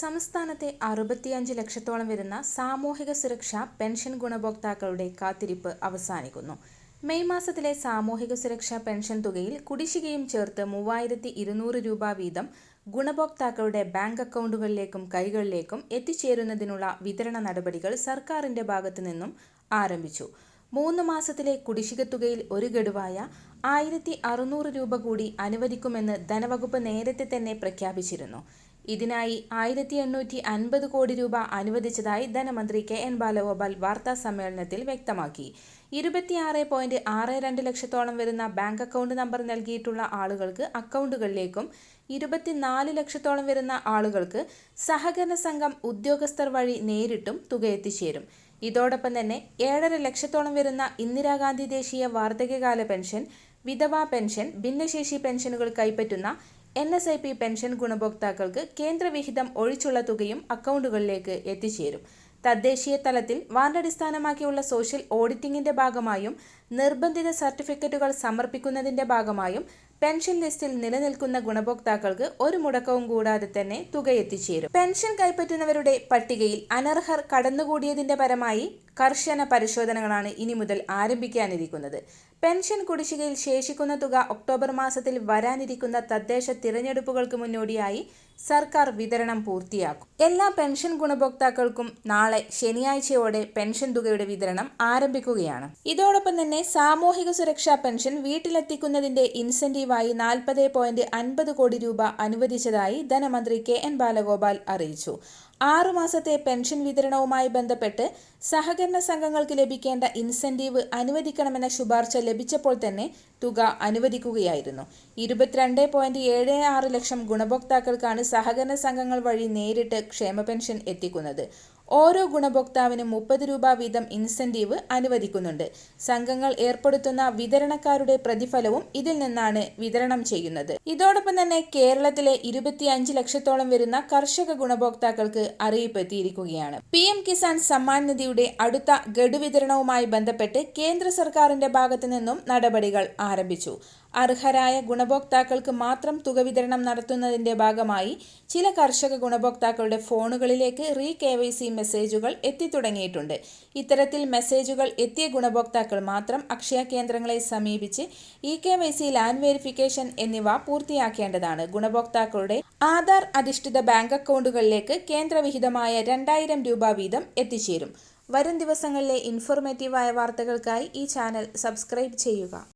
സംസ്ഥാനത്തെ അറുപത്തിയഞ്ച് ലക്ഷത്തോളം വരുന്ന സാമൂഹിക സുരക്ഷാ പെൻഷൻ ഗുണഭോക്താക്കളുടെ കാത്തിരിപ്പ് അവസാനിക്കുന്നു. മെയ് മാസത്തിലെ സാമൂഹിക സുരക്ഷാ പെൻഷൻ തുകയിൽ കുടിശ്ശികയും ചേർത്ത് മൂവായിരത്തി ഇരുന്നൂറ് രൂപ വീതം ഗുണഭോക്താക്കളുടെ ബാങ്ക് അക്കൗണ്ടുകളിലേക്കും കൈകളിലേക്കും എത്തിച്ചേരുന്നതിനുള്ള വിതരണ നടപടികൾ സർക്കാരിന്റെ ഭാഗത്തു നിന്നും ആരംഭിച്ചു. മൂന്ന് മാസത്തിലെ കുടിശ്ശിക തുകയിൽ ഒരു ഗഡുവായ ആയിരത്തി അറുന്നൂറ് രൂപ കൂടി അനുവദിക്കുമെന്ന് ധനവകുപ്പ് നേരത്തെ തന്നെ പ്രഖ്യാപിച്ചിരുന്നു. ഇതിനായി ആയിരത്തി എണ്ണൂറ്റി അൻപത് കോടി രൂപ അനുവദിച്ചതായി ധനമന്ത്രി കെ എൻ ബാലഗോപാൽ വാർത്താ സമ്മേളനത്തിൽ വ്യക്തമാക്കി. ഇരുപത്തിയാറ് പോയിന്റ് ആറ് രണ്ട് ലക്ഷത്തോളം വരുന്ന ബാങ്ക് അക്കൗണ്ട് നമ്പർ നൽകിയിട്ടുള്ള ആളുകൾക്ക് അക്കൗണ്ടുകളിലേക്കും ഇരുപത്തിനാല് ലക്ഷത്തോളം വരുന്ന ആളുകൾക്ക് സഹകരണ സംഘം ഉദ്യോഗസ്ഥർ വഴി നേരിട്ടും തുക എത്തിച്ചേരും. ഇതോടൊപ്പം തന്നെ ഏഴര ലക്ഷത്തോളം വരുന്ന ഇന്ദിരാഗാന്ധി ദേശീയ വാർദ്ധക്യകാല പെൻഷൻ വിധവാ പെൻഷൻ ഭിന്നശേഷി പെൻഷനുകൾ കൈപ്പറ്റുന്ന N S I P pension ഗുണഭോക്താക്കൾക്ക് കേന്ദ്രവിഹിതം ഒഴിച്ചുള്ള തുകയും അക്കൗണ്ടുകളിലേക്ക് എത്തിച്ചേരും. തദ്ദേശീയ തലത്തിൽ വാർഡടിസ്ഥാനമാക്കിയുള്ള സോഷ്യൽ ഓഡിറ്റിംഗിന്റെ ഭാഗമായും നിർബന്ധിത സർട്ടിഫിക്കറ്റുകൾ സമർപ്പിക്കുന്നതിന്റെ ഭാഗമായും പെൻഷൻ ലിസ്റ്റിൽ നിലനിൽക്കുന്ന ഗുണഭോക്താക്കൾക്ക് ഒരു മുടക്കവും കൂടാതെ തന്നെ തുക എത്തിച്ചേരും പെൻഷൻ കൈപ്പറ്റുന്നവരുടെ പട്ടികയിൽ അനർഹർ കടന്നുകൂടിയതിന്റെ പരമായി കർശന പരിശോധനകളാണ് ഇനി മുതൽ ആരംഭിക്കാനിരിക്കുന്നത്. പെൻഷൻ കുടിശ്ശികയിൽ ശേഷിക്കുന്ന തുക ഒക്ടോബർ മാസത്തിൽ വരാനിരിക്കുന്ന തദ്ദേശ തിരഞ്ഞെടുപ്പുകൾക്ക് മുന്നോടിയായി സർക്കാർ വിതരണം പൂർത്തിയാക്കും. എല്ലാ പെൻഷൻ ഗുണഭോക്താക്കൾക്കും നാളെ ശനിയാഴ്ചയോടെ പെൻഷൻ തുകയുടെ വിതരണം ആരംഭിക്കുകയാണ്. ഇതോടൊപ്പം തന്നെ സാമൂഹിക സുരക്ഷാ പെൻഷൻ വീട്ടിലെത്തിക്കുന്നതിന്റെ ഇൻസെന്റീവായി നാൽപ്പത് പോയിന്റ് അൻപത് കോടി രൂപ അനുവദിച്ചതായി ധനമന്ത്രി കെ എൻ ബാലഗോപാൽ അറിയിച്ചു. ആറുമാസത്തെ പെൻഷൻ വിതരണവുമായി ബന്ധപ്പെട്ട് സഹകരണ സംഘങ്ങൾക്ക് ലഭിക്കേണ്ട ഇൻസെന്റീവ് അനുവദിക്കണമെന്ന ശുപാർശ ലഭിച്ചപ്പോൾ തന്നെ തുക അനുവദിക്കുകയായിരുന്നു. ഇരുപത്തിരണ്ട് പോയിന്റ് ഏഴ് ആറ് ലക്ഷം ഗുണഭോക്താക്കൾക്കാണ് സഹകരണ സംഘങ്ങൾ വഴി നേരിട്ട് ക്ഷേമ പെൻഷൻ എത്തിക്കുന്നത്. ഓരോ ഗുണഭോക്താവിനും മുപ്പത് രൂപ വീതം ഇൻസെന്റീവ് അനുവദിക്കുന്നുണ്ട്. സംഘങ്ങൾ ഏർപ്പെടുത്തുന്ന വിതരണക്കാരുടെ പ്രതിഫലവും ഇതിൽ നിന്നാണ് വിതരണം ചെയ്യുന്നത്. ഇതോടൊപ്പം തന്നെ കേരളത്തിലെ ഇരുപത്തിയഞ്ച് ലക്ഷത്തോളം വരുന്ന കർഷക ഗുണഭോക്താക്കൾക്ക് അറിയിപ്പ് എത്തിയിരിക്കുകയാണ് പി എം കിസാൻ സമ്മാൻ നിധിയുടെ അടുത്ത ഗഡു വിതരണവുമായി ബന്ധപ്പെട്ട് കേന്ദ്ര സർക്കാരിന്റെ ഭാഗത്തു നിന്നും നടപടികൾ ആരംഭിച്ചു. അർഹരായ ഗുണഭോക്താക്കൾക്ക് മാത്രം തുക വിതരണം നടത്തുന്നതിന്റെ ഭാഗമായി ചില കർഷക ഗുണഭോക്താക്കളുടെ ഫോണുകളിലേക്ക് റീ കെ വൈ സി മെസ്സേജുകൾ എത്തിത്തുടങ്ങിയിട്ടുണ്ട്. ഇത്തരത്തിൽ മെസ്സേജുകൾ എത്തിയ ഗുണഭോക്താക്കൾ മാത്രം അക്ഷയ കേന്ദ്രങ്ങളെ സമീപിച്ച് E K Y C land verification എന്നിവ പൂർത്തിയാക്കേണ്ടതാണ്. ഗുണഭോക്താക്കളുടെ ആധാർ അധിഷ്ഠിത ബാങ്ക് അക്കൗണ്ടുകളിലേക്ക് കേന്ദ്രവിഹിതമായ രണ്ടായിരം രൂപ വീതം എത്തിച്ചേരും. വരും ദിവസങ്ങളിലെ ഇൻഫോർമേറ്റീവായ വാർത്തകൾക്കായി ഈ ചാനൽ സബ്സ്ക്രൈബ് ചെയ്യുക.